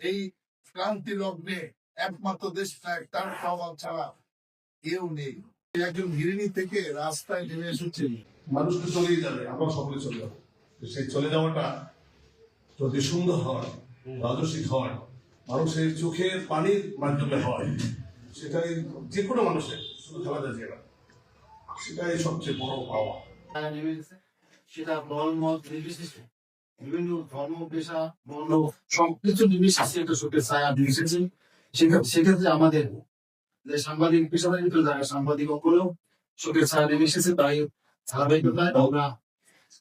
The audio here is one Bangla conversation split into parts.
এই ক্রান্তি লগ্নে একমাত্র দেশ তার খাওয়া ছাড়া কেউ নেই। একজন গৃহিণী থেকে রাস্তায় নেমে এসেছেন মানুষ তো চলেই যাবে, আমরা সকলে চলে যাব। সেই চলে যাওয়াটা যদি সুন্দর হয় রাজস্বিক হয়, মানুষের চোখের পানির মাধ্যমে হয়, সেটাই যে কোনো মানুষের, শুধু খেলাধা যে না, সেটাই সবচেয়ে বড় পাওয়া। সেটা দল মত নির্বিশেষে। বিভিন্ন ধর্ম, পেশা, বর্ণ, সবকিছু নির্বিশেষে একটা শোকের ছায়া নিয়ে সেক্ষেত্রে আমাদের যে সাংবাদিক, পেশাদারি তো যারা সাংবাদিক অপরেও শোকের ছায়া নেমে এসেছে তাই ধারাবাহিকতায়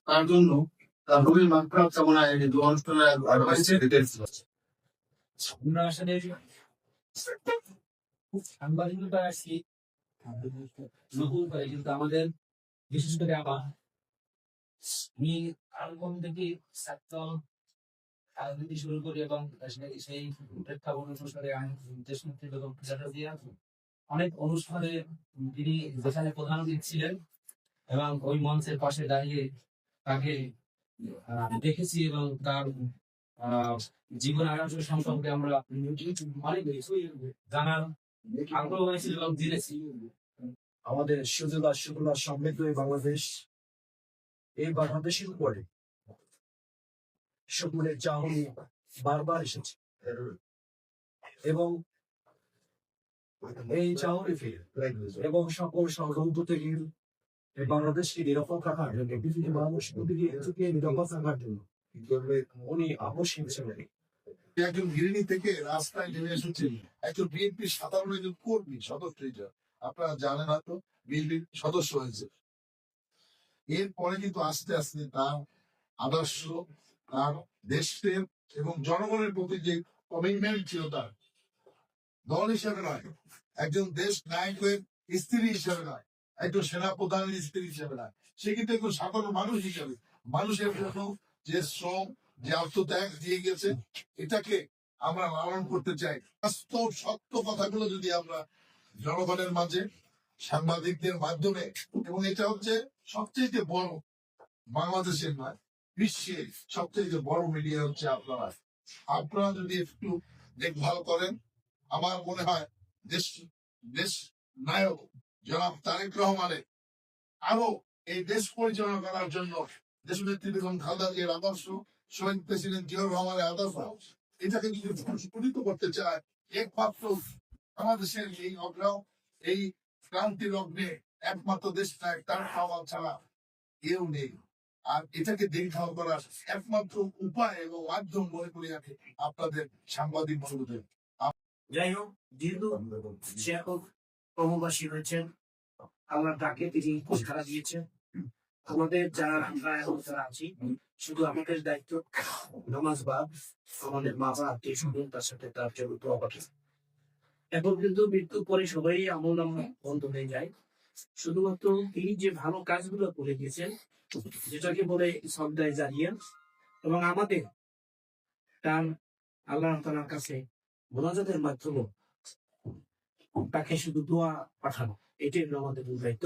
তার জন্য তার রবির মাত্রা কামনায় দু অনুষ্ঠানের হয়েছে আমরা আসলে সাংবাদিকতা আসছি। নতুন করে কিন্তু আমাদের বিশেষ করে আমার থেকে রাজনীতি শুরু করি এবং সেই- প্রেক্ষাপট অনুসারে অনেক অনুষ্ঠানে তিনি যেখানে প্রধান অতিথি ছিলেন এবং ওই মঞ্চের পাশে দাঁড়িয়ে তাকে দেখেছি এবং তার জীবন আদর্শ সম্পর্কে আমরা অনেক কিছুই জানার আগ্রহ হয়েছিল এবং জেনেছি আমাদের সুজলা সুফলা সমৃদ্ধ বাংলাদেশ এই বাংলাদেশের উপরে সকলের চাহনি বারবার এসেছে। এবং এই চাহনি ফিরে। এবং সকল ষড়যন্ত্র থেকে বাংলাদেশকে নিরাপদ রাখার জন্য বিভিন্ন মানুষ প্রতিটি নিরাপদ জন্য উনি আবশ্যিক ছিলেন। একজন গৃহিণী থেকে রাস্তায় নেমে এসেছেন একজন বিএনপি সাধারণ একজন কর্মী, সদস্য আপনারা জানেন হয়তো বিএনপির সদস্য হয়েছে। এরপরে কিন্তু আস্তে আস্তে তার আদর্শ, তার দেশপ্রেম এবং জনগণের প্রতি যে কমিটমেন্ট ছিল তার, দল হিসেবে নয়, একজন দেশ নায়কের স্ত্রী হিসেবে নয়, একজন সেনা প্রধানের স্ত্রী হিসাবে নয়, সে কিন্তু একজন সাধারণ মানুষ হিসাবে, মানুষের জন্য যে শ্রম, যে আত্মত্যাগ দিয়ে গেছে, এটাকে আমরা লালন করতে চাই। বাস্তব, সত্য কথাগুলো যদি আমরা জনগণের মাঝে সাংবাদিকদের মাধ্যমে এবং এটা হচ্ছে সবচেয়ে বড় বাংলাদেশের নয়, বিশ্বের সবচেয়ে বড় মিডিয়া হচ্ছে আপনারা। আপনারা যদি একটু দেখভাল করেন, আমার মনে হয় দেশ দেশ নায়ক জনাব তারেক রহমানের আরও এই দেশ পরিচালনা করার জন্য দেশনেত্রী বেগম খালেদা জিয়ার আদর্শ শহীদ প্রেসিডেন্ট জিয়াউর রহমানের আদর্শ, এটাকে যদি সংস্ফুটিত করতে চায়, একমাত্র বাংলাদেশের এই অগ্রাম, এই ক্রান্তি লগ্নে একমাত্র দেশ নায়ক তার খাওয়া ছাড়া কেউ নেই। আর এটাকে দেখভাল করার একমাত্র উপায় এবং মাধ্যম মনে করি আমি আপনাদের সাংবাদিক বন্ধুদের। যাই হোক, যেহেতু সে এখন কর্মবাসী হয়েছেন আমরা তাকে তিনি সারা দিয়েছেন। আমাদের যারা আমরা এখন যারা আছি, শুধু আমাদের দায়িত্ব নামাজ বা আমাদের মা বা আত্মীয় স্বজন তার সাথে তার জন্য দোয়া এখন কিন্তু মৃত্যুর পরে সবাই আমল নামা বন্ধ হয়ে যায়। শুধুমাত্র তিনি যে ভালো কাজগুলো করে গেছেন, যেটাকে বলে শ্রদ্ধায় জানিয়ে এবং আমাদের তার আল্লাহ তালার কাছে মোনাজাতের মাধ্যমে তাকে শুধু দোয়া পাঠানো, এটাই আমাদের দায়িত্ব।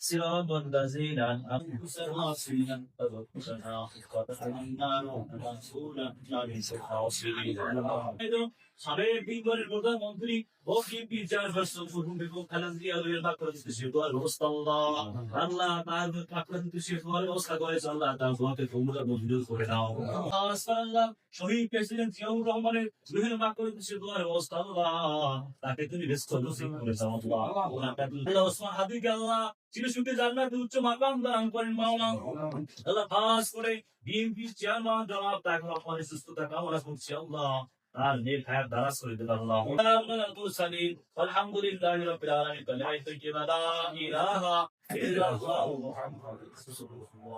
صراط الذين أنعمت عليهم توفنا خطأنا وانصرنا على الخاسرين সাবেক বিগরের প্রধানমন্ত্রী ও বিএনপি চেয়ারপারসন প্রথম বেগম খালেদা জিয়া রয়ের বাক্যরা দিতে সে দোয়ার ব্যবস্থা আল্লাহ আল্লাহ তার বাক্যরা দিতে সে দোয়ার ব্যবস্থা করেছে আল্লাহ তার দোয়াকে তোমরা মঞ্জুর করে দাও আল্লাহ শহীদ প্রেসিডেন্ট জিয়াউর রহমানের বিভিন্ন বাক্যরা দিতে সে দোয়ার ব্যবস্থা আল্লাহ তাকে তুমি ব্যস্ত নসিব করে দাও আল্লাহ আল্লাহ ওসমান হাদিকে আল্লাহ চিরসুখে জান্নাতে উচ্চ মাকাম দান করেন মাওলানা। আল্লাহ খাস করে বিএনপি চেয়ারম্যান জনাব তাকে রহমানের সুস্থতা কামনা করছি আল্লাহ তার নেক হায়াত দারাজ করে দেন আল্লাহ। মুরসালিন আলহামদুলিল্লাহি রাব্বিল আলামিন। লা ইলাহা ইল্লাল্লাহু মুহাম্মাদুর রাসূলুল্লাহ।